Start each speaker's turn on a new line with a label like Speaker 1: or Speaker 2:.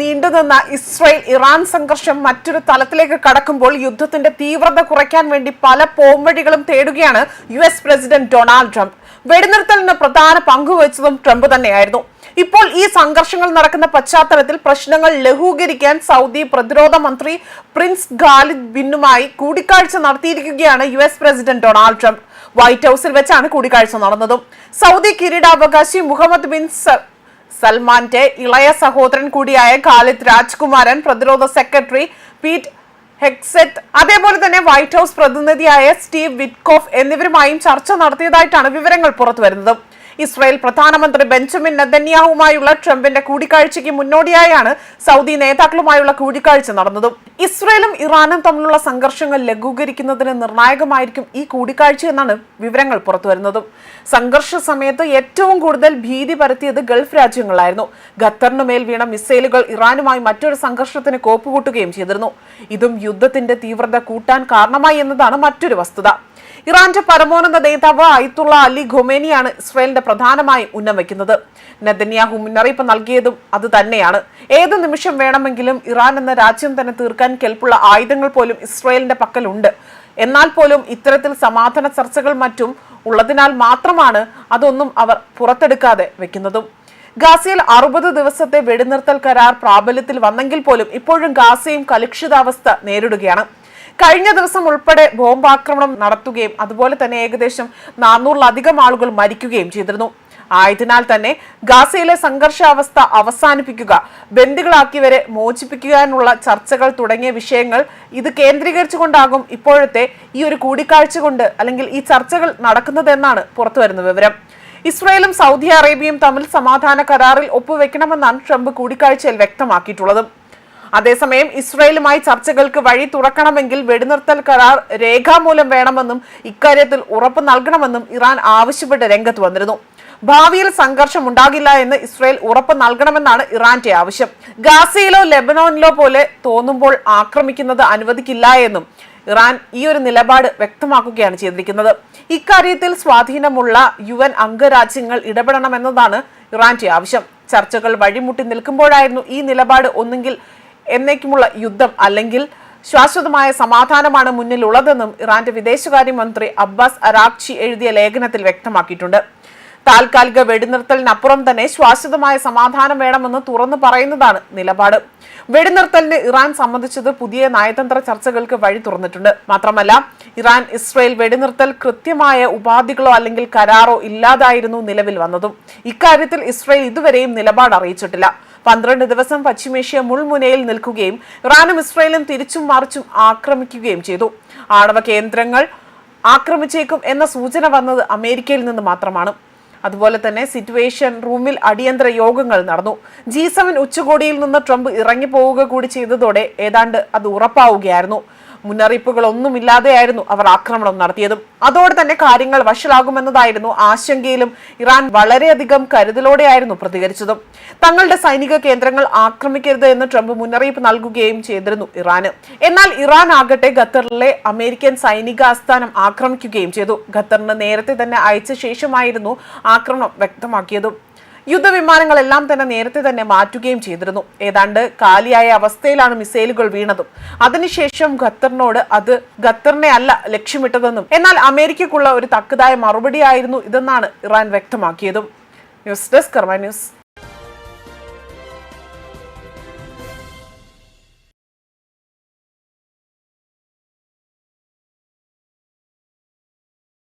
Speaker 1: നീണ്ടുനിന്ന Israel Iran സംഘർഷം മറ്റൊരു തലത്തിലേക്ക് കടക്കുമ്പോൾ യുദ്ധത്തിന്റെ തീവ്രത കുറയ്ക്കാൻ വേണ്ടി പല പോംവഴികളും തേടുകയാണ് U S president Donald Trump. വെടിനിർത്തലിന് പ്രധാന പങ്കുവച്ചതും ട്രംപ് തന്നെയായിരുന്നു. ഇപ്പോൾ ഈ സംഘർഷങ്ങൾ നടക്കുന്ന പശ്ചാത്തലത്തിൽ പ്രശ്നങ്ങൾ ലഘൂകരിക്കാൻ സൗദി പ്രതിരോധ മന്ത്രി പ്രിൻസ് ഖാലിദ് ബിന്നുമായി കൂടിക്കാഴ്ച നടത്തിയിരിക്കുകയാണ് U S president Donald Trump. White ഹൌസിൽ വെച്ചാണ് കൂടിക്കാഴ്ച നടന്നതും. സൗദി കിരീടാവകാശി മുഹമ്മദ് ബിൻ സൽമാന്റെ ഇളയ സഹോദരൻ കൂടിയായ ഖാലിദ് രാജ്കുമാരൻ പ്രതിരോധ സെക്രട്ടറി പീറ്റ് ഹെക്സെറ്റ് അതേപോലെ തന്നെ വൈറ്റ് ഹൗസ് പ്രതിനിധിയായ സ്റ്റീവ് വിറ്റ്കോഫ് എന്നിവരുമായും ചർച്ച നടത്തിയതായിട്ടാണ് വിവരങ്ങൾ പുറത്തുവരുന്നത്. ഇസ്രായേൽ പ്രധാനമന്ത്രി ബെഞ്ചമിൻ നെതന്യാഹുമായുള്ള ട്രംപിന്റെ കൂടിക്കാഴ്ചയ്ക്ക് മുന്നോടിയായാണ് സൗദി നേതാക്കളുമായുള്ള കൂടിക്കാഴ്ച നടന്നത്. ഇസ്രായേലും ഇറാനും തമ്മിലുള്ള സംഘർഷങ്ങൾ ലഘൂകരിക്കുന്നതിന് നിർണായകമായിരിക്കും ഈ കൂടിക്കാഴ്ച എന്നാണ് വിവരങ്ങൾ പുറത്തുവരുന്നത്. സംഘർഷ സമയത്ത് ഏറ്റവും കൂടുതൽ ഭീതി പരത്തിയത് ഗൾഫ് രാജ്യങ്ങളായിരുന്നു. ഖത്തറിനു മേൽ വീണ മിസൈലുകൾ ഇറാനുമായി മറ്റൊരു സംഘർഷത്തിന് കോപ്പുകൂട്ടുകയും ചെയ്തിരുന്നു. ഇതും യുദ്ധത്തിന്റെ തീവ്രത കൂട്ടാൻ കാരണമായി എന്നതാണ് മറ്റൊരു വസ്തുത. ഇറാന്റെ പരമോന്നത നേതാവ് അയത്തുള്ള അലി ഖൊമേനിയാണ് ഇസ്രയേലിന്റെ പ്രധാനമായും ഉന്നം വയ്ക്കുന്നത്. നെതന്യാഹു മുന്നറിയിപ്പ് നൽകിയതും അത് തന്നെയാണ്. ഏത് നിമിഷം വേണമെങ്കിലും ഇറാൻ എന്ന രാജ്യം തന്നെ തീർക്കാൻ കെൽപ്പുള്ള ആയുധങ്ങൾ പോലും ഇസ്രയേലിന്റെ പക്കലുണ്ട്. എന്നാൽ പോലും ഇത്തരത്തിൽ സമാധാന ചർച്ചകൾ മറ്റും ഉള്ളതിനാൽ മാത്രമാണ് അതൊന്നും അവർ പുറത്തെടുക്കാതെ വെക്കുന്നതും. ഗാസയിൽ അറുപത് ദിവസത്തെ വെടിനിർത്തൽ കരാർ പ്രാബല്യത്തിൽ വന്നെങ്കിൽ പോലും ഇപ്പോഴും ഗാസയും കലുഷിതാവസ്ഥ നേരിടുകയാണ്. കഴിഞ്ഞ ദിവസം ഉൾപ്പെടെ ബോംബാക്രമണം നടത്തുകയും അതുപോലെ തന്നെ ഏകദേശം നാനൂറിലധികം ആളുകൾ മരിക്കുകയും ചെയ്തിരുന്നു. ആയതിനാൽ തന്നെ ഗാസയിലെ സംഘർഷാവസ്ഥ അവസാനിപ്പിക്കുക ബന്ദികളാക്കിയവരെ മോചിപ്പിക്കാനുള്ള ചർച്ചകൾ തുടങ്ങിയ വിഷയങ്ങൾ ഇത് കേന്ദ്രീകരിച്ചുകൊണ്ടാകും ഇപ്പോഴത്തെ ഈ ഒരു കൂടിക്കാഴ്ച കൊണ്ട് അല്ലെങ്കിൽ ഈ ചർച്ചകൾ നടക്കുന്നതെന്നാണ് പുറത്തുവരുന്ന വിവരം. ഇസ്രായേലും സൗദി അറേബ്യയും തമ്മിൽ സമാധാന കരാറിൽ ഒപ്പുവെക്കണമെന്നാണ് ട്രംപ് കൂടിക്കാഴ്ചയിൽ വ്യക്തമാക്കിയിട്ടുള്ളത്. അതേസമയം ഇസ്രയേലുമായി ചർച്ചകൾക്ക് വഴി തുറക്കണമെങ്കിൽ വെടിനിർത്തൽ കരാർ രേഖാമൂലം വേണമെന്നും ഇക്കാര്യത്തിൽ ഉറപ്പ് നൽകണമെന്നും ഇറാൻ ആവശ്യപ്പെട്ട് രംഗത്ത് വന്നിരുന്നു. ഭാവിയിൽ സംഘർഷം ഉണ്ടാകില്ല എന്ന് ഇസ്രയേൽ ഉറപ്പ് നൽകണമെന്നാണ് ഇറാന്റെ ആവശ്യം. ഗാസയിലോ ലെബനോനിലോ പോലെ തോന്നുമ്പോൾ ആക്രമിക്കുന്നത് അനുവദിക്കില്ല എന്നും ഇറാൻ ഈ ഒരു നിലപാട് വ്യക്തമാക്കുകയാണ് ചെയ്തിരിക്കുന്നത്. ഇക്കാര്യത്തിൽ സ്വാധീനമുള്ള യു എൻ അംഗരാജ്യങ്ങൾ ഇടപെടണമെന്നതാണ് ഇറാന്റെ ആവശ്യം. ചർച്ചകൾ വഴിമുട്ടി നിൽക്കുമ്പോഴായിരുന്നു ഈ നിലപാട് ഒന്നുകിൽ എന്നേക്കുമുള്ള യുദ്ധം അല്ലെങ്കിൽ ശാശ്വതമായ സമാധാനമാണ് മുന്നിലുള്ളതെന്നും ഇറാന്റെ വിദേശകാര്യമന്ത്രി അബ്ബാസ് അറാഖ്ചി എഴുതിയ ലേഖനത്തിൽ വ്യക്തമാക്കിയിട്ടുണ്ട്. താൽക്കാലിക വെടിനിർത്തലിനപ്പുറം തന്നെ ശാശ്വതമായ സമാധാനം വേണമെന്ന് തുറന്നു പറയുന്നതാണ് നിലപാട്. വെടിനിർത്തലിന് ഇറാൻ സംബന്ധിച്ചത് പുതിയ നയതന്ത്ര ചർച്ചകൾക്ക് വഴി തുറന്നിട്ടുണ്ട്. മാത്രമല്ല ഇറാൻ ഇസ്രയേൽ വെടിനിർത്തൽ കൃത്യമായ ഉപാധികളോ അല്ലെങ്കിൽ കരാറോ ഇല്ലാതായിരുന്നു നിലവിൽ വന്നതും. ഇക്കാര്യത്തിൽ ഇസ്രയേൽ ഇതുവരെയും നിലപാട് അറിയിച്ചിട്ടില്ല. പന്ത്രണ്ട് ദിവസം പശ്ചിമേഷ്യ മുൾമുനയിൽ നിൽക്കുകയും ഇറാനും ഇസ്രയേലും തിരിച്ചും മറിച്ചും ആക്രമിക്കുകയും ചെയ്തു. ആണവ കേന്ദ്രങ്ങൾ ആക്രമിച്ചേക്കും എന്ന സൂചന വന്നത് അമേരിക്കയിൽ നിന്ന് മാത്രമാണ്. അതുപോലെ തന്നെ സിറ്റുവേഷൻ റൂമിൽ അടിയന്തര യോഗങ്ങൾ നടന്നു. ജി ഉച്ചകോടിയിൽ നിന്ന് ട്രംപ് ഇറങ്ങി പോവുക കൂടി ചെയ്തതോടെ ഏതാണ്ട് അത് ഉറപ്പാവുകയായിരുന്നു. മുന്നറിയിപ്പുകളൊന്നുമില്ലാതെയായിരുന്നു അവർ ആക്രമണം നടത്തിയതും. അതോടെ തന്നെ കാര്യങ്ങൾ വഷളാകുമെന്നതായിരുന്നു ആശങ്കയിലും ഇറാൻ വളരെയധികം കരുതലോടെയായിരുന്നു പ്രതികരിച്ചതും. തങ്ങളുടെ സൈനിക കേന്ദ്രങ്ങൾ ആക്രമിക്കരുത് എന്ന് ട്രംപ് മുന്നറിയിപ്പ് നൽകുകയും ചെയ്തിരുന്നു ഇറാന്. എന്നാൽ ഇറാൻ ആകട്ടെ ഖത്തറിലെ അമേരിക്കൻ സൈനിക ആസ്ഥാനം ആക്രമിക്കുകയും ചെയ്തു. ഖത്തറിന് നേരത്തെ തന്നെ അയച്ച ശേഷമായിരുന്നു ആക്രമണം വ്യക്തമാക്കിയതും. യുദ്ധവിമാനങ്ങളെല്ലാം തന്നെ നേരത്തെ തന്നെ മാറ്റുകയും ചെയ്തിരുന്നു. ഏതാണ്ട് കാലിയായ അവസ്ഥയിലാണ് മിസൈലുകൾ വീണതും. അതിനുശേഷം ഖത്തറിനോട് അത് ഖത്തറിനെ അല്ല ലക്ഷ്യമിട്ടതെന്നും എന്നാൽ അമേരിക്കക്കുള്ള ഒരു തക്കതായ മറുപടിയായിരുന്നു ഇതെന്നാണ് Iran വ്യക്തമാക്കിയതും. News desk Karma news.